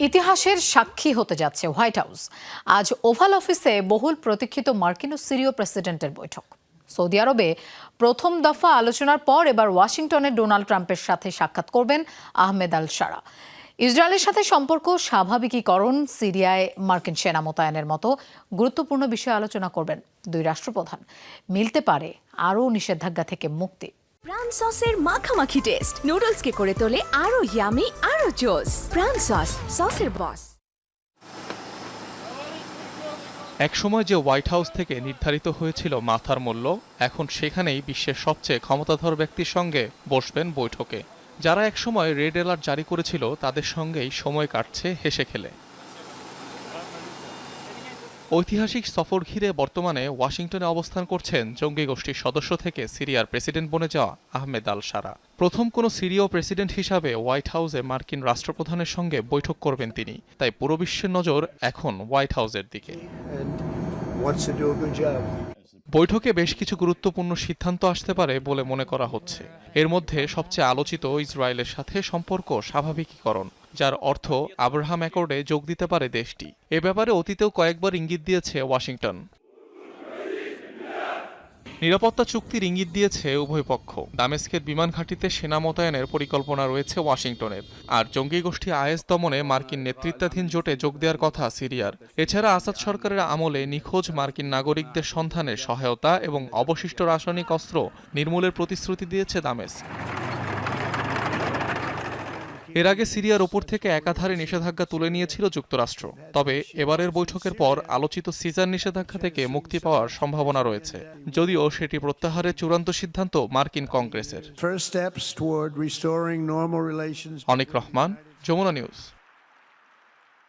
ইতিহাসের সাক্ষী হতে যাচ্ছে হোয়াইট হাউস। আজ ওভাল অফিসে বহুল প্রতীক্ষিত মার্কিন ও সিরীয় প্রেসিডেন্টের বৈঠক। সৌদি আরবে প্রথম দফা আলোচনার পর এবার ওয়াশিংটনে ডোনাল্ড ট্রাম্পের সাথে সাক্ষাৎ করবেন আহমেদ আল সারা। ইসরায়েলের সাথে সম্পর্ক স্বাভাবিকীকরণ সিরিয়ায় মার্কিন সেনা মোতায়েনের মতো গুরুত্বপূর্ণ বিষয়ে আলোচনা করবেন দুই রাষ্ট্রপ্রধান। মিলতে পারে আরও নিষেধাজ্ঞা থেকে মুক্তি। প্রাণ সসের মাখামাখি টেস্ট নুডলসকে করে তোলে আরও ইয়ামি আরও জোস প্রাণ সস সসের বস একসময় যে হোয়াইট হাউস থেকে নির্ধারিত হয়েছিল মাথার মূল্য, এখন সেখানেই বিশ্বের সবচেয়ে ক্ষমতাধর ব্যক্তির সঙ্গে বসবেন বৈঠকে। যারা একসময় রেড অ্যালার্ট জারি করেছিল, তাদের সঙ্গেই সময় কাটছে হেসে খেলে। ঐতিহাসিক সফর ঘিরে বর্তমানে ওয়াশিংটনে অবস্থান করছেন জঙ্গি গোষ্ঠীর সদস্য থেকে সিরিয়ার প্রেসিডেন্ট বনে যাওয়া আহমেদ আল সারা। প্রথম কোনো সিরীয় প্রেসিডেন্ট হিসাবে হোয়াইট হাউসে মার্কিন রাষ্ট্রপ্রধানের সঙ্গে বৈঠক করবেন তিনি। তাই পুরো বিশ্বের নজর এখন হোয়াইট হাউসের দিকে. বৈঠকে বেশ কিছু গুরুত্বপূর্ণ সিদ্ধান্ত আসতে পারে বলে মনে করা হচ্ছে। এর মধ্যে সবচেয়ে আলোচিত ইসরায়েলের সাথে সম্পর্ক স্বাভাবিকীকরণ। যার অর্থ আব্রাহাম অ্যাকর্ডে যোগ দিতে পারে দেশটি। এ ব্যাপারে অতীতেও কয়েকবার ইঙ্গিত দিয়েছে ওয়াশিংটন। নিরাপত্তা চুক্তির ইঙ্গিত দিয়েছে উভয় পক্ষ। দামেস্কের বিমান ঘাঁটিতে সেনা মোতায়েনের পরিকল্পনা রয়েছে ওয়াশিংটনের। আর জঙ্গি গোষ্ঠী আইএস দমনে মার্কিন নেতৃত্বাধীন জোটে যোগ দেওয়ার কথা সিরিয়ার। এছাড়া আসাদ সরকারের আমলে নিখোঁজ মার্কিন নাগরিকদের সন্ধানে সহায়তা এবং অবশিষ্ট রাসায়নিক অস্ত্র নির্মূলের প্রতিশ্রুতি দিয়েছে দামেস্ক। এর আগে সিরিয়ার ওপর থেকে একাধারে নিষেধাজ্ঞা তুলে নিয়েছিল যুক্তরাষ্ট্র। তবে এবারের বৈঠকের পর আলোচিত সিজার নিষেধাজ্ঞা থেকে মুক্তি পাওয়ার সম্ভাবনা রয়েছে যদিও সেটি প্রত্যাহারের চূড়ান্ত সিদ্ধান্ত মার্কিন কংগ্রেসের। অনেক রহমান যমুনা নিউজ।